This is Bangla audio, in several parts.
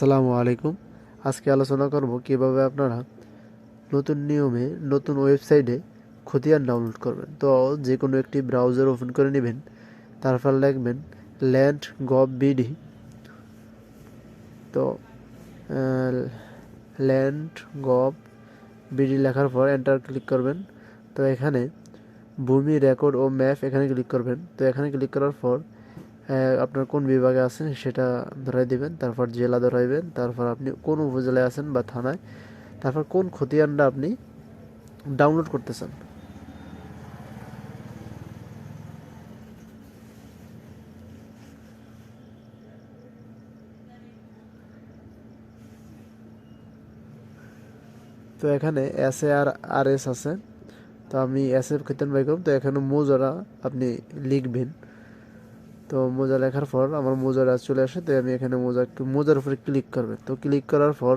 আসসালামু আলাইকুম। আজকে আলোচনা করব কীভাবে আপনারা নতুন নিয়মে নতুন ওয়েবসাইটে খতিয়ান ডাউনলোড করবেন। তো যে কোনো একটি ব্রাউজার ওপেন করে নেবেন তারপর লিখবেন ল্যান্ড গভ বিডি তো ল্যান্ড গভ বিডি লেখার পর এন্টার ক্লিক করবেন। তো এখানে ভূমি রেকর্ড ও ম্যাপ এখানে ক্লিক করবেন। তো এখানে ক্লিক করার পর আপনার কোন বিভাগে আছেন সেটা ধরাই দিবেন, তারপর জেলা ধরাইবেন, তারপর আপনি কোন উপজেলায় আছেন বা থানায়, তারপর কোন খতিয়ানটা আপনি ডাউনলোড করতে চান তো এখানে S A R R S আছে, তো আমি এস এফ খতিয়ান বাই করব, তো এখানে মোজরা আপনি লিখবেন। তো মোজা লেখার পর আমার মোজাটা চলে আসে তো আমি এখানে মোজা মোজার উপরে ক্লিক করবেন তো ক্লিক করার পর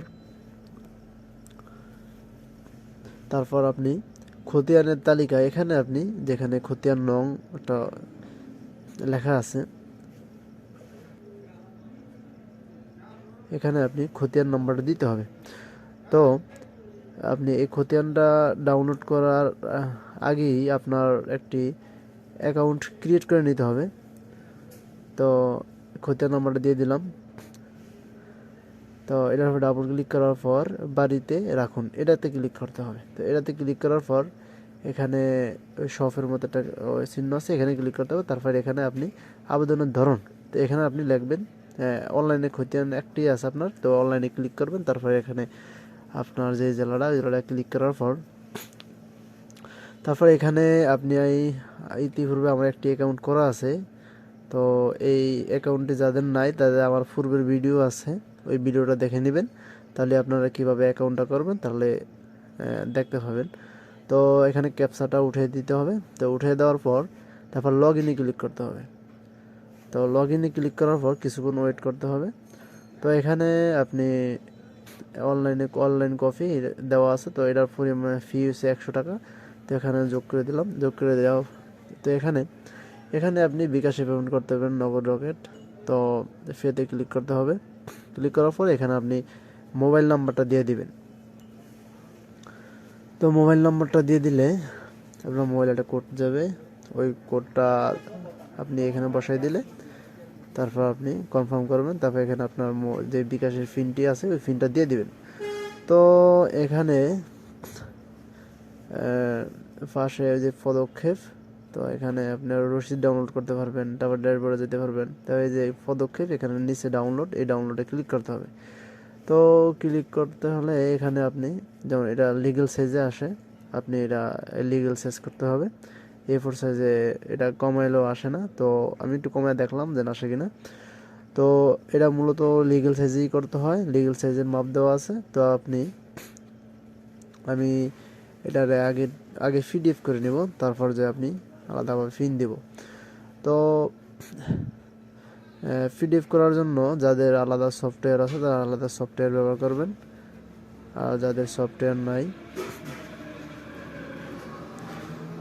তারপর আপনি খতিয়ানের তালিকা এখানে আপনি যেখানে খতিয়ান নং একটা লেখা আছে, এখানে আপনি খতিয়ান নাম্বারটা দিতে হবে। তো আপনি এই খতিয়ানটা ডাউনলোড করার আগেই আপনার একটি অ্যাকাউন্ট ক্রিয়েট করে নিতে হবে। তো খতিয়ান নাম্বারটা দিয়ে দিলাম। তো এটার উপর ডাবল ক্লিক করার পর বাড়িতে রাখুন। এটাতে ক্লিক করতে হবে। তো এটাতে ক্লিক করার পর এখানে শপের মতো একটা চিহ্ন আছে, এখানে ক্লিক করতে হবে। তারপর এখানে আপনি আবেদনের ধরন, তো এখানে আপনি লিখবেন অনলাইনে খতিয়ান একটি আছে আপনার। তো অনলাইনে ক্লিক করবেন, তারপরে এখানে আপনার যে জেলাটা, ওই জেলাটা ক্লিক করার পর তারপর এখানে আপনি এই, ইতিপূর্বে আমার একটি অ্যাকাউন্ট করা আছে। তো এই অ্যাকাউন্টে যাদের নাই, তাদের আমার পূর্বের ভিডিও আছে, ওই ভিডিওটা দেখে নেবেন। তাহলে আপনারা কীভাবে অ্যাকাউন্টটা করবেন, তাহলে দেখতে পাবেন। তো এখানে ক্যাপসাটা উঠিয়ে দিতে হবে। তো উঠিয়ে দেওয়ার পর, তারপর লগ ইনে ক্লিক করতে হবে। তো লগ ইনে ক্লিক করার পর কিছুক্ষণ ওয়েট করতে হবে। তো এখানে আপনি অনলাইনে অনলাইন কপি দেওয়া আছে। তো এটার পরিমাণ ফি হচ্ছে একশো টাকা। তো এখানে যোগ করে দিলাম। যোগ করে দেওয়া তো এখানে এখানে আপনি বিকাশে পেমেন্ট করতে পারেন নগদ রকেট। তো ফেতে ক্লিক করতে হবে। ক্লিক করার পর এখানে আপনি মোবাইল নাম্বারটা দিয়ে দিবেন। তো মোবাইল নাম্বারটা দিয়ে দিলে আপনার মোবাইলে একটা কোড যাবে। ওই কোডটা আপনি এখানে বসাই দিলে, তারপর আপনি কনফার্ম করবেন। তারপর এখানে আপনার যে বিকাশের ফিনটি আছে, ওই ফিনটা দিয়ে দিবেন। তো এখানে পাশে যে পদক্ষেপ তো এখানে আপনার রসিদ ডাউনলোড করতে পারবেন, তারপর ড্যাশবোর্ডে যেতে পারবেন। তারপর এই যে পদক্ষেপ, এখানে নিচে ডাউনলোড এই ডাউনলোডে ক্লিক করতে হবে। তো ক্লিক করতে হলে এখানে আপনি, যেমন এটা লিগেল সাইজে আসে, আপনি এটা লিগেল সাইজ করতে হবে। এ ফোর সাইজে এটা কমাইলেও আসে না, তো আমি একটু কমায় দেখলাম যে আসে কিনা। তো এটা মূলত লিগেল সাইজেই করতে হয় লিগেল সাইজের মাপ দেওয়া আছে। তো আপনি, আমি এটার আগে আগে ফিডিএফ করে নেব, তারপর যে আপনি আলাদাভাবে ফিন দেব। তো পিডিএফ করার জন্য যাদের আলাদা সফটওয়্যার আছে তারা আলাদা সফটওয়্যার ব্যবহার করবেন। আর যাদের সফটওয়্যার নাই,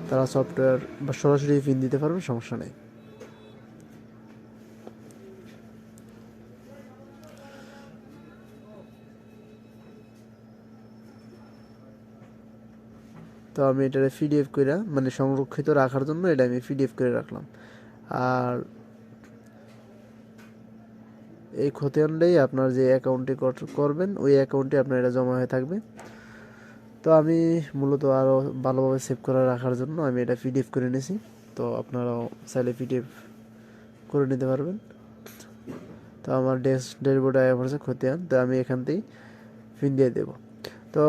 তারা সফটওয়্যার বা সরাসরি ফিন দিতে পারবেন সমস্যা নেই। তো আমি এটা পিডিএফ করে মানে সংরক্ষিত রাখার জন্য এটা আমি পিডিএফ করে রাখলাম। আর এই খতিয়ানটাই আপনার যে অ্যাকাউন্টে করবেন, ওই অ্যাকাউন্টে আপনার এটা জমা হয়ে থাকবে। তো আমি মূলত আরও ভালোভাবে সেভ করে রাখার জন্য আমি এটা পিডিএফ করে নিয়েছি তো আপনারাও চাইলে পিডিএফ করে নিতে পারবেন। তো আমার ডেস্ক ডেশবোর্ডে আয়া পড়ছে খতিয়ান তো আমি এখান থেকেই ফিন দিয়ে দেবো। তো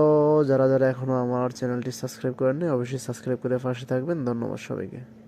যারা যারা এখনও আমার চ্যানেলটি সাবস্ক্রাইব করেননি, অবশ্যই সাবস্ক্রাইব করে পাশে থাকবেন। ধন্যবাদ সবাইকে।